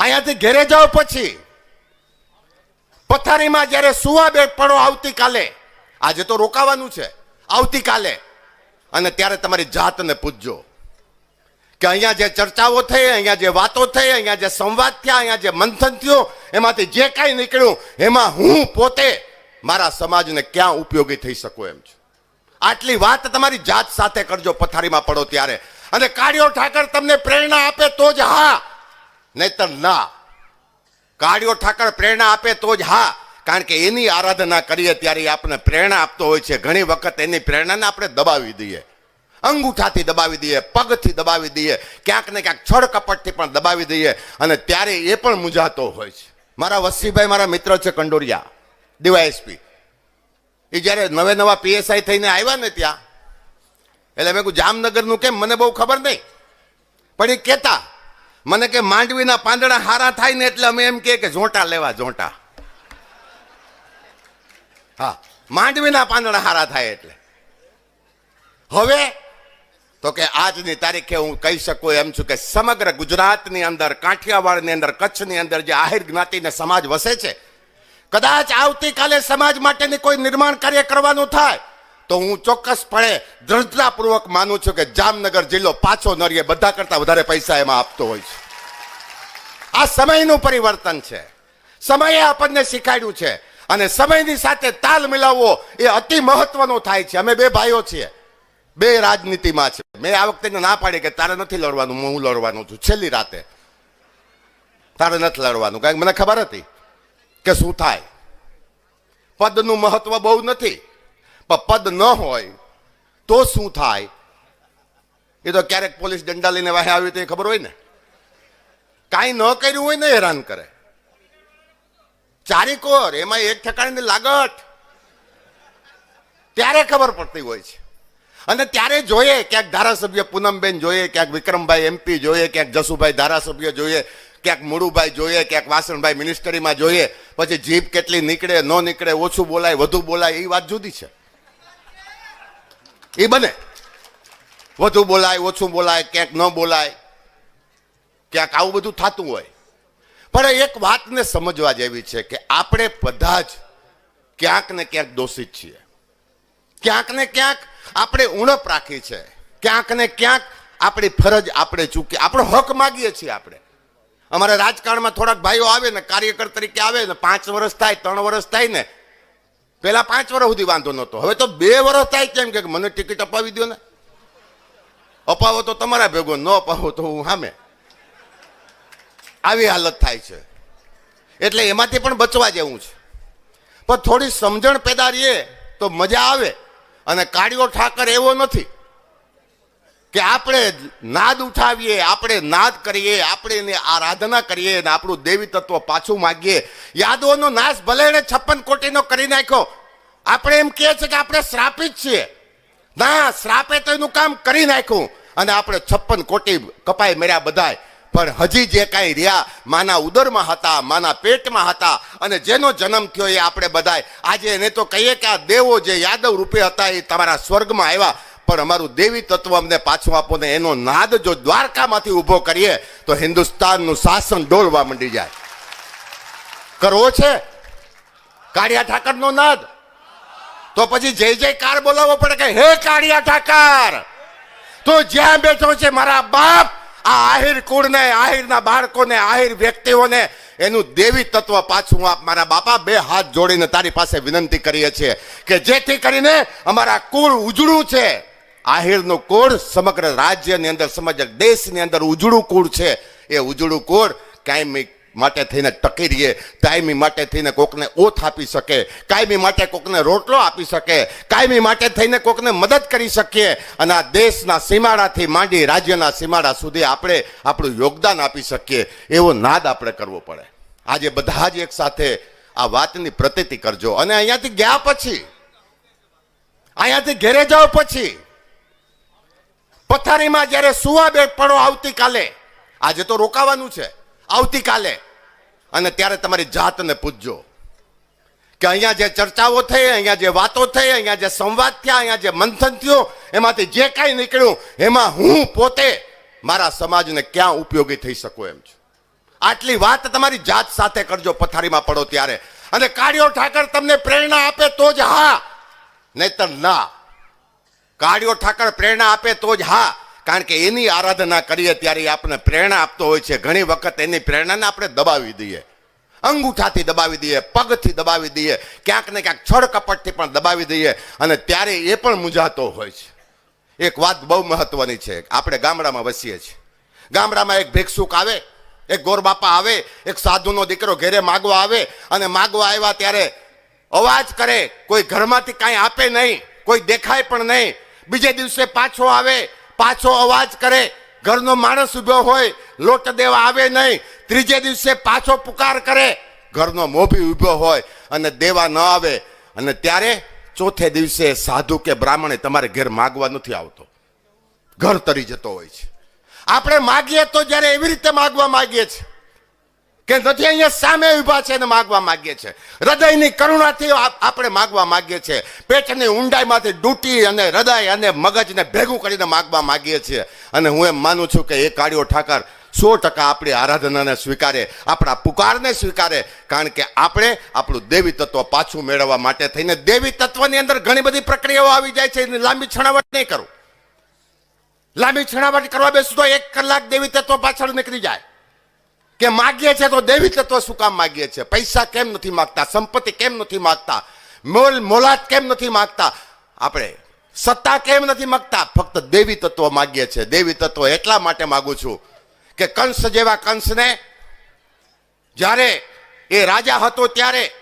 અહીંયાથી ઘેરે જાઓ પછી. પથારીમાં જ્યારે સુવા પડો આવતીકાલે, આજે તો રોકાવાનું છે, આવતીકાલે, અને ત્યારે તમારી જાતને પૂછજો કે અહીંયા જે ચર્ચાઓ થઈ, અહીંયા જે વાતો થઈ, અહીંયા જે સંવાદ થયા, અહીંયા જે મંથન થયું, એમાંથી જે કાંઈ નીકળ્યું, એમાં હું પોતે મારા સમાજને ક્યાં ઉપયોગી થઈ શકું એમ છું. આટલી વાત તમારી જાત સાથે કરજો પથારીમાં પડો ત્યારે. અને કાળિયો ઠાકર તમને પ્રેરણા આપે તો જ હા નહીતર ના. કાળિયો ઠાકર પ્રેરણા આપે તો જ હા. કારણ કે એની આરાધના કરીએ ત્યારે આપણને પ્રેરણા આપતો હોય છે. ઘણી વખત એની પ્રેરણાને આપણે દબાવી દઈએ. અંગૂઠાથી દબાવી દઈએ, પગથી દબાવી દઈએ, ક્યાંક ને ક્યાંક છળ કપટથી પણ દબાવી દઈએ અને ત્યારે એ પણ મૂંઝાતો હોય છે. મારા વસીભાઈ, મારા મિત્ર છે કંડોરિયા, ડીવાયએસપી. એ જ્યારે નવે નવા પીએસઆઈ થઈને આવ્યા ને ત્યાં, એટલે મેં કહું જામનગરનું કેમ? મને બહુ ખબર નહીં. પણ એ કહેતા મને કે માંડવીના પાંદડા હારા થાય ને એટલે અમે એમ કે ઝોંટા લેવા, ઝોંટા. હા, માંડવીના પાંદડા હારા થાય એટલે. હવે, તો કે આજની તારીખે હું કહી શકું એમ છું કે સમગ્ર ગુજરાતની અંદર, કાઠિયાવાડની અંદર, કચ્છની અંદર જે આહિર જ્ઞાતિને સમાજ વસે છે, કદાચ આવતીકાલે સમાજ માટેની કોઈ નિર્માણ કાર્ય કરવાનું થાય તો હું ચોક્કસપણે દ્રઢતાપૂર્વક માનું છું કે જામનગર જિલ્લો પાછો નરીએ બધા કરતા વધારે પૈસા એમાં આપતો હોય છે. આ સમયનું પરિવર્તન છે. સમયે આપણને શીખાડ્યું છે. અને સમયની સાથે તાલ મિલાવવો એ અતિ મહત્વનો થાય છે. અમે બે ભાઈઓ છીએ. બે રાજનીતિમાં છે. મેં આ વખતે ના પાડી કે તારે નથી લડવાનું, હું લડવાનું છું. છેલ્લી રાતે. તારે નથી લડવાનું. કારણ કે મને ખબર હતી કે શું થાય? પદનું મહત્વ બહુ નથી. પદ ન હોય, તો શું થાય? એ તો ક્યારેક પોલીસ દંડા લઈને વાહે આવી તો ખબર હોય ને. કાંઈ ન કર્યું હોય ને હેરાન કરે. ચારીકોર એમાં એક ઠેકાણીની લાગત ત્યારે ખબર પડતી હોય છે. અને ત્યારે જોઈએ ક્યાંક ધારાસભ્ય પૂનમબેન જોઈએ, ક્યાંક વિક્રમભાઈ એમપી જોઈએ, ક્યાંક જસુભાઈ ધારાસભ્ય જોઈએ, ક્યાંક મુળુભાઈ જોઈએ, ક્યાંક વાસણભાઈ મિનિસ્ટરીમાં જોઈએ, પછી જીભ કેટલી નીકળે, ન નીકળે, ઓછું બોલાય, વધુ બોલાય, એ વાત જુદી છે. એ બને. વધુ બોલાય, ઓછું બોલાય, ક્યાંક ન બોલાય, ક્યાંક આવું બધું થતું હોય. પણ એક વાતને સમજવા જેવી છે કે આપણે બધા જ ક્યાંક ને ક્યાંક દોષિત છીએ. ક્યાંક ને ક્યાંક આપણે ઉણપ રાખી છે. ક્યાંક ને ક્યાંક આપણી ફરજ આપણે ચૂકી, આપણો હક માગીએ છીએ આપણે. અમારા રાજકારણમાં થોડાક ભાઈઓ આવે ને, કાર્યકર તરીકે આવે ને, પાંચ વર્ષ થાય, ત્રણ વર્ષ થાય ને પેલા પાંચ વર્ષ સુધી વાંધો નહોતો. હવે તો બે વર્ષ થાય કેમ કે મને ટિકિટ અપાવી દો ને. અપાવો તો તમારા ભેગો, ન અપાવો તો હું સામે આવી હાલત થાય છે. એટલે એમાંથી પણ બચવા જેવું છે. પણ થોડી સમજણ પેદા રહીએ તો મજા આવે અને કાળિયો ઠાકર એવો નથી. કે આપણે નાદ ઉઠાવીએ, આપણે નાદ કરીએ, આપણે એને આરાધના કરીએ અને આપણું દેવી તત્વ પાછું માગીએ. યાદવોનો નાશ ભલે એને છપ્પન કોટીનો કરી નાખ્યો. આપણે એમ કહે છે કે આપણે શ્રાપિત છીએ. ના, શ્રાપે તો એનું કામ કરી નાખ્યું. અને આપણે છપ્પન કોટી કપાઈ મર્યા બધાય. પણ હજી જે કાંઈ રહ્યા, માના ઉદરમાં હતા, માના પેટમાં હતા, અને જેનો જન્મ થયો એ આપણે બધાય. આજે એને તો કહીએ કે આ દેવો જે યાદવ રૂપે હતા એ તમારા સ્વર્ગમાં આવ્યા. પણ અમારું દેવી તત્વ અમને પાછું આપો ને એનો નાદ જો દ્વારકામાંથી ઊભો કરીએ, તો હિન્દુસ્તાનનું શાસન ડોલવા માંડી જાય. કરવો છે? કાળિયા ઠાકરનો નાદ? તો પછી જય જયકાર બોલાવવો પડે કે, હે કાળિયા ઠાકર, તું જ્યાં બેઠો છે મારા બાપ, આ આહિર કુળને, આહિરના બાળકોને, આહિર વ્યક્તિઓને, એનું દેવી તત્વ પાછું આપ મારા બાપા, બે હાથ જોડીને તારી પાસે વિનંતી કરીએ છીએ કે જેથી કરીને અમારા કુળ ઉજળું છે. આહિરનું કુળ સમગ્ર રાજ્યની અંદર, સમગ્ર દેશની અંદર ઉજળું કુળ છે. એ ઉજળું કુળ કાયમી માટે થઈને ટકી રહીએ કાયમી માટે થઈને કોકને ઓથ આપી શકે, કાયમી માટે કોકને રોટલો આપી શકે, કાયમી માટે થઈને કોકને મદદ કરી શકીએ અને આ દેશના સીમાડાથી માંડી રાજ્યના સીમાડા સુધી આપણે આપણું યોગદાન આપી શકીએ. એવો નાદ આપણે કરવો પડે. આજે બધા જ એક સાથે આ વાતની પ્રતિતિ કરજો. અને અહીંયાથી ગયા પછી, અહીંયાથી ઘેરે જાઓ પછી પથારીમાં જ્યારે સુવા બેટ પડો આવતીકાલે, આજે તો રોકાવાનું છે, આવતીકાલે, અને ત્યારે તમારી જાતને પૂછજો કે અહીંયા જે ચર્ચાઓ થઈ, અહીંયા જે વાતો થઈ, અહીંયા જે સંવાદ થયા, અહીંયા જે મંથન થયું, એમાંથી જે કાંઈ નીકળ્યું, એમાં હું પોતે મારા સમાજને ક્યાં ઉપયોગી થઈ શકું એમ છું. આટલી વાત તમારી જાત સાથે કરજો પથારીમાં પડો ત્યારે. અને કાળિયો ઠાકર તમને પ્રેરણા આપે તો જ હા, નહીતર ના. કાળિયો ઠાકર પ્રેરણા આપે તો જ હા. કારણ કે એની આરાધના કરીએ ત્યારે આપણને પ્રેરણા આપતો હોય છે. ઘણી વખત એની પ્રેરણાને આપણે દબાવી દઈએ. અંગૂઠાથી દબાવી દઈએ, પગથી દબાવી દઈએ, ક્યાંક ને ક્યાંક છળ કપટથી પણ દબાવી દઈએ અને ત્યારે એ પણ મૂંઝાતો હોય છે. એક વાત બહુ મહત્વની છે. આપણે ગામડામાં વસીએ છીએ. ગામડામાં એક ભિક્ષુક આવે, એક ગોરબાપા આવે, એક સાધુનો દીકરો ઘેરે માગવા આવે અને માગવા આવ્યા ત્યારે અવાજ કરે, કોઈ ઘરમાંથી કાંઈ આપે નહીં, કોઈ દેખાય પણ નહીં બીજે દિવસે પાછો આવે, પાછો અવાજ કરે, ઘરનો માણસ ઊભો હોય, લોટ દેવા આવે નહીં, ત્રીજે દિવસે પાછો પુકાર કરે, ઘરનો મોભી ઊભો હોય અને દેવા ન આવે. અને ત્યારે ચોથે દિવસે સાધુ કે બ્રાહ્મણે તમારે ઘેર માગવા નથી આવતો. ઘર તરી જતો હોય છે. આપણે માગીએ તો જ્યારે એવી રીતે માગવા માગીએ છીએ. કે નથી, અહીંયા સામે ઊભા છે અને માગવા માગીએ છીએ હૃદયની કરુણાથી આપણે માગવા માંગીએ છીએ. પેટની ઊંડાઈમાંથી ડૂટી અને હૃદય અને મગજને ભેગું કરીને માગવા માગીએ છીએ. અને હું એમ માનું છું કે એ કાળિયો ઠાકર સો ટકા આપણી આરાધનાને સ્વીકારે, આપણા પુકારને સ્વીકારે. કારણ કે આપણે આપણું દેવી તત્વ પાછું મેળવવા માટે થઈને દેવી તત્વની અંદર ઘણી બધી પ્રક્રિયાઓ આવી જાય છે. એની લાંબી છણાવટ નહીં કરું. લાંબી છણાવટ કરવા બેસું તો એક કલાક દેવી તત્વ પાછળ નીકળી જાય. કે માગીએ છે તો દેવી તત્વ શું કામ માગીએ છે? પૈસા કેમ નથી માગતા? સંપત્તિ કેમ નથી માગતા? મોલ મોલાત કેમ નથી માગતા? આપણે સત્તા કેમ નથી માગતા? ફક્ત દેવી તત્વ માગીએ છે. દેવી તત્વ એટલા માટે માગું છું કે કંસ જેવા કંસને જ્યારે એ રાજા હતો ત્યારે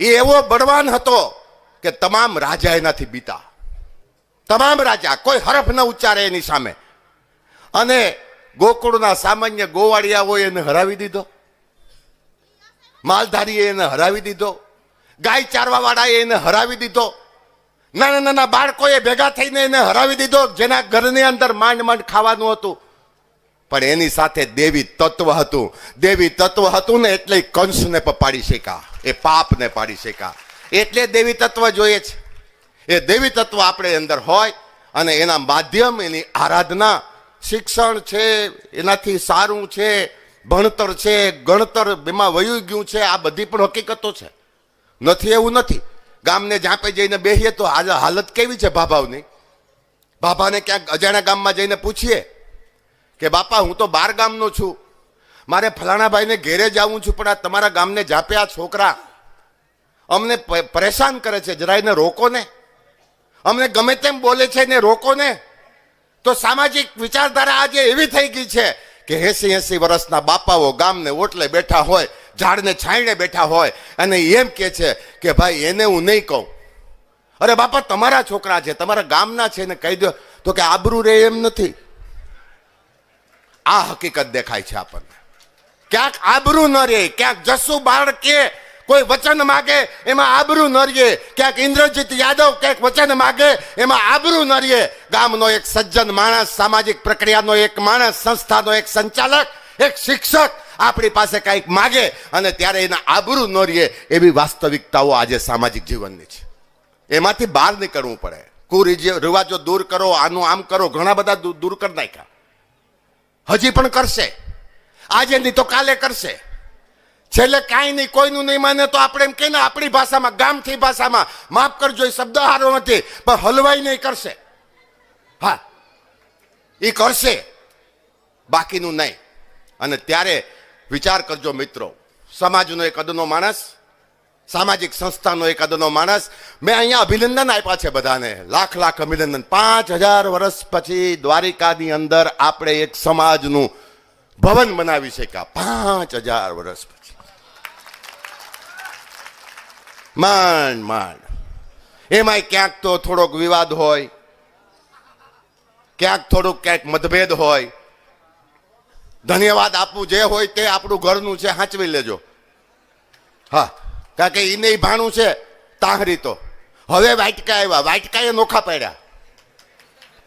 એ એવો બળવાન હતો કે તમામ રાજા એનાથી બીતા. તમામ રાજા, કોઈ હરફ ન ઉચ્ચારે એની સામે. અને ગોકુળના સામાન્ય ગોવાળિયા હોય એને હરાવી દીધો. માલધારીએ એને હરાવી દીધો. ગાય ચારવા વાળાએ એને હરાવી દીધો. નાના નાના બાળકોએ ભેગા થઈને એને હરાવી દીધો, જેના ઘરની અંદર માંડ માંડ ખાવાનું હતું. પણ એની સાથે દેવી તત્વ હતું. દેવી તત્વ હતું ને એટલે કંસને પાડી શક્યા એ પાપને પાડી શક્યા એટલે દેવી તત્વ જોઈએ છે. એ દેવી તત્વ આપણે અંદર હોય અને એના માધ્યમ, એની આરાધના શિક્ષણ છે, એનાથી સારું છે, ભણતર છે, ગણતર એમાં વયું ગયું છે, આ બધી પણ હકીકતો છે. નથી, એવું નથી. ગામને જાપે જઈને બેસીએ તો હાલ હાલત કેવી છે ભાભાવની? ભાભાને ક્યાંક અજાણ્યા ગામમાં જઈને પૂછીએ કે, બાપા, હું તો બાર ગામનો છું. મારે ફલાણાભાઈને ઘેરે જવું છું, પણ આ તમારા ગામને જાપે આ છોકરા. અમને પરેશાન કરે છે જરા એને રોકો ને અમને ગમે તેમ બોલે છે ને રોકો ને તો સામાજિક વિચારધારા આજે એવી થઈ ગઈ છે કે એસી એસી વર્ષના બાપાઓ ગામને ઓટલે બેઠા હોય, ઝાડને છાંયડે બેઠા હોય અને એમ કે છે કે ભાઈ એને હું નહીં કહું. અરે બાપા, તમારા છોકરા છે, તમારા ગામના છે ને કહી દો તો કે આબરૂ રે એમ નથી. આ હકીકત દેખાય છે આપણને. ક્યાંક આબરૂ ન રે, ક્યાંક જસુ બાળકે કોઈ વચન માગે, એમાં આબરૂ ન રહીએ. ક્યાંક ઇન્દ્રજીત યાદવ, ક્યાંક વચન માગે, એમાં આબરૂ ન રહીએ. ગામનો એક સજ્જન માણસ, સામાજિક પ્રક્રિયાનો એક માણસ, સંસ્થાનો એક સંચાલક, એક શિક્ષક આપણી પાસે કંઈક માગે અને ત્યારે એના આબરૂ ન રહીએ એવી વાસ્તવિકતાઓ આજે સામાજિક જીવનની છે. એમાંથી બહાર નીકળવું પડે. કુરીજ રિવાજો દૂર કરો, આનું આમ કરો, ઘણા બધા દૂર કરી નાખ્યા. હજી પણ કરશે. આજે નહીં તો કાલે કરશે. છેલ્લે કાંઈ નહીં, કોઈનું નહીં માને તો આપણે એમ કહીને આપણી ભાષામાં ગામથી ભાષામાં માફ કરજો, એ શબ્દ હારો નથી, પણ હલવાઈ નહીં કરશે. હા એ કરશે, બાકીનું નહીં. અને ત્યારે વિચાર કરજો મિત્રો, સમાજનો એક અદનો માણસ, સામાજિક સંસ્થાનો એક અદનો માણસ, મેં અહીંયા અભિનંદન આપ્યા છે બધાને. લાખ લાખ અભિનંદન. પાંચ હજાર વર્ષ પછી દ્વારિકાની અંદર આપણે એક સમાજનું ભવન બનાવી શક્યા. પાંચ હજાર વર્ષ પછી માંડ માંડ એમાંય ક્યાંક તો થોડોક વિવાદ હોય, ક્યાંક થોડુંક ક્યાંક મતભેદ હોય. ધન્યવાદ આપવું જે હોય તે આપણું ઘરનું છે સાચવી લેજો. હા, કારણ કે એને ભાણું છે, તાહરી તો. હવે વાટકા આવ્યા વાટકાએ નોખા પડ્યા.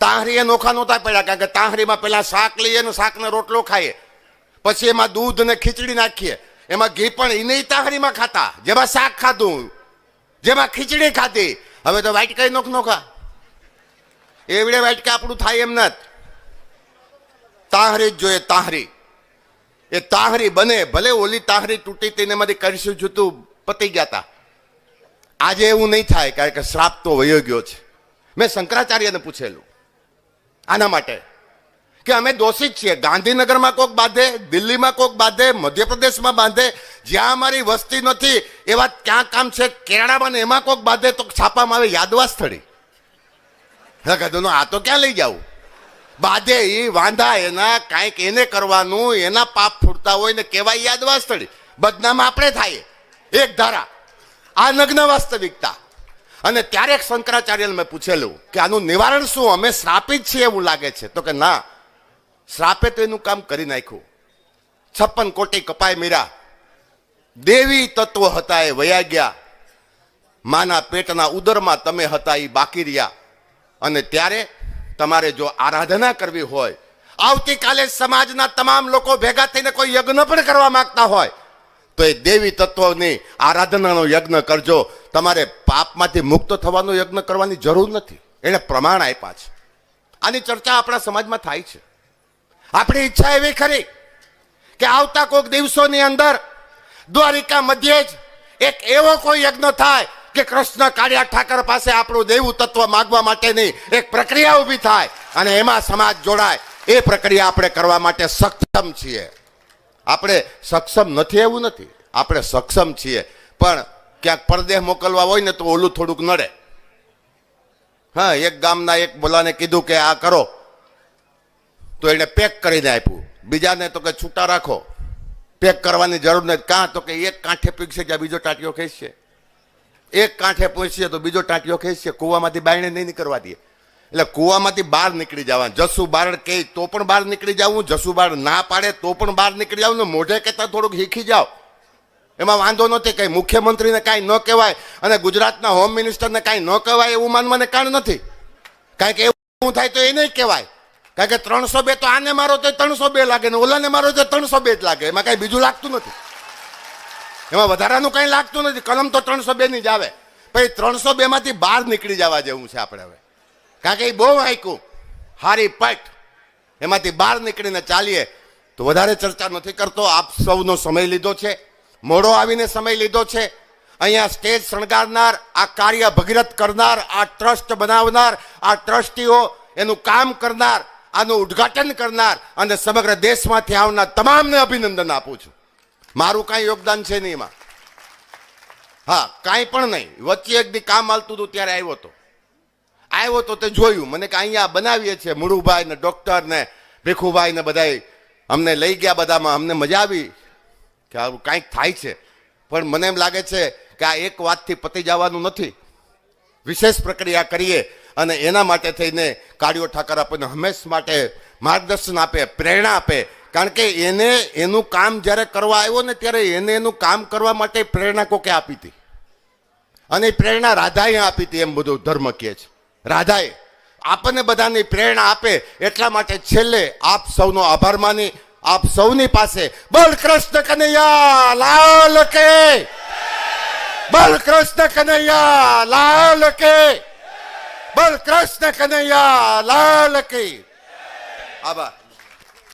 તાહરીએ નોખા નહોતા પડ્યા, કારણ કે તાહરીમાં પહેલાં શાક લઈએ ને શાકને રોટલો ખાઈએ. પછી એમાં દૂધ ને ખીચડી નાખીએ. એમાં ઘી પણ એને તાહરીમાં ખાતા, જેમાં શાક ખાધું. જેમાં ખીચડી ખાધી. હવે તો વાટકા નોખ નોખા. એવડે વાટકા આપણું થાય એમ નત તાહરી જ જોઈએ, તાહરી. એ તાહરી બને, ભલે ઓલી તાહરી તૂટી તેને મારી કરીશું જૂતું પતી ગયા તા. આજે એવું નહીં થાય, કારણ કે શ્રાપ તો વયો ગયો છે. મેં શંકરાચાર્યને પૂછેલું, આના માટે, કે અમે દોષિત છીએ. ગાંધીનગરમાં કોક બાંધે, દિલ્હીમાં કોક બાંધે, મધ્યપ્રદેશમાં બાંધે જ્યાં અમારી વસ્તી નથી એવા ક્યાં કામ છે? કેરળામાં એમાં કોક બાંધે તો છાપામાં આવે યાદવા સ્થળી. હા કીધું આ તો ક્યાં લઈ જાવું બાંધે એ વાંધા એના, કાંઈક એને કરવાનું, એના પાપ ફૂટતા હોય ને કેવાય યાદવા સ્થળી. બદનામ આપણે થાય. એક ધારા. આ નગ્ન વાસ્તવિકતા. અને ત્યારે એક શંકરાચાર્યને મેં પૂછેલું કે, આનું નિવારણ શું? અમે શ્રાપિત છીએ એવું લાગે છે. તો કે, ના. શ્રાપે તો એનું કામ કરી નાખ્યું. છપ્પન કોટી કપાય મીરા. દેવી તત્વ હતા એ વયા ગયા. માના પેટના ઉદરમાં તમે હતા એ બાકી રહ્યા. અને ત્યારે તમારે જો આરાધના કરવી હોય, આવતીકાલે સમાજના તમામ લોકો ભેગા થઈને કોઈ યજ્ઞ પણ કરવા માંગતા હોય, તો એ દેવી તત્વની આરાધનાનો યજ્ઞ કરજો. તમારે પાપમાંથી મુક્ત થવાનો યજ્ઞ કરવાની જરૂર નથી. એને પ્રમાણ આપ્યા છે. આની ચર્ચા આપણા સમાજમાં થાય છે. આપણી ઈચ્છા એવી ખરી કે આવતા કોઈક દિવસોની અંદર દ્વારિકા મધ્યે જ એક એવો કોઈ યજ્ઞ થાય કે કૃષ્ણ કાળિયા ઠાકર પાસે આપણું દેવું તત્વ માગવા માટેની એક પ્રક્રિયા ઊભી થાય અને એમાં સમાજ જોડાય. એ પ્રક્રિયા આપણે કરવા માટે સક્ષમ છીએ. આપણે સક્ષમ નથી એવું નથી. આપણે સક્ષમ છીએ. પણ ક્યાંક પરદેશ મોકલવા હોય ને તો ઓલું થોડુંક નડે. હા, એક ગામના એક બોલાને કીધું કે આ કરો. તો એને પેક કરીને આપ્યું. બીજાને તો કે છૂટા રાખો. પેક કરવાની જરૂર નથી. કાં તો કે એક કાંઠે પીકશે કે બીજો ટાંટિયો ખેંચશે. એક કાંઠે પહોંચશે તો બીજો ટાંટિયો ખેંચશે. કૂવામાંથી બાયણે નહીં નીકળવા દે. એટલે કૂવામાંથી બહાર નીકળી જવાનું. જસુ બાર કહે તો પણ બહાર નીકળી જવું, જસુ બાર ના પાડે તો પણ બહાર નીકળી જવું ને મોઢે કહેતા થોડુંક શીખી જાઓ. એમાં વાંધો નથી કંઈ મુખ્યમંત્રીને કાંઈ ન કહેવાય અને ગુજરાતના હોમ મિનિસ્ટરને કાંઈ ન કહેવાય એવું માનવાને કારણ નથી. કારણ કે એવું થાય તો એ નહીં કહેવાય. કારણ કે ત્રણસો બે તો આને મારો તો ત્રણસો બે લાગે ને ઓલાને મારો તો ત્રણસો બે જ લાગે. એમાં કાંઈ બીજું લાગતું નથી. એમાં વધારાનું કાંઈ લાગતું નથી. કલમ તો ત્રણસો બે ની જ આવે. પછી ત્રણસો બે માંથી બહાર નીકળી જવા જેવું છે આપણે હવે. કારણ કે એ બહુ આંક્યું હારી પટ. એમાંથી બહાર નીકળીને ચાલીએ તો વધારે ચર્ચા નથી કરતો. આપ સૌનો સમય લીધો છે. મોડો આવીને સમય લીધો છે. અહીંયા સ્ટેજ શણગારનાર, આ કાર્ય ભગીરથ કરનાર, આ ટ્રસ્ટ બનાવનાર, આ ટ્રસ્ટીઓ એનું કામ કરનાર આનું ઉદ્ઘાટન કરનાર અને સમગ્ર દેશમાંથી આવનાર તમામને અભિનંદન આપું છું. મારું કાંઈ યોગદાન છે નહીં એમાં. હા, કાંઈ પણ નહીં. વચ્ચે એક દી કામ હાલતું હતું ત્યારે આવ્યો હતો આવ્યો તો તે જોયું. મને કે અહીંયા બનાવીએ છીએ મુળુભાઈ ને ડોક્ટર ને ભીખુભાઈ ને બધા અમને લઈ ગયા બધામાં. અમને મજા આવી કે આવું કાંઈક થાય છે. પણ મને એમ લાગે છે કે આ એક વાતથી પતી જવાનું નથી. વિશેષ પ્રક્રિયા કરીએ અને એના માટે થઈને કાળીઓ ઠાકર આપણને હંમેશ માટે માર્ગદર્શન આપે, પ્રેરણા આપે. કારણ કે એને એનું કામ જ્યારે કરવા આવ્યો ને ત્યારે એને એનું કામ કરવા માટે પ્રેરણા કોકે આપી હતી? અને એ પ્રેરણા રાધાએ આપી હતી એમ બધું ધર્મ કહે છે. રાધાએ આપણને બધાની પ્રેરણા આપે એટલા માટે છેલ્લે આપ સૌનો આભાર માની, આપ સૌની પાસે બોલ કૃષ્ણ કનૈયા, લાલ કે. બોલ કૃષ્ણ કનૈયા, લાલ કે. બોલ કૃષ્ણ કનૈયા લાલ કી. આભાર.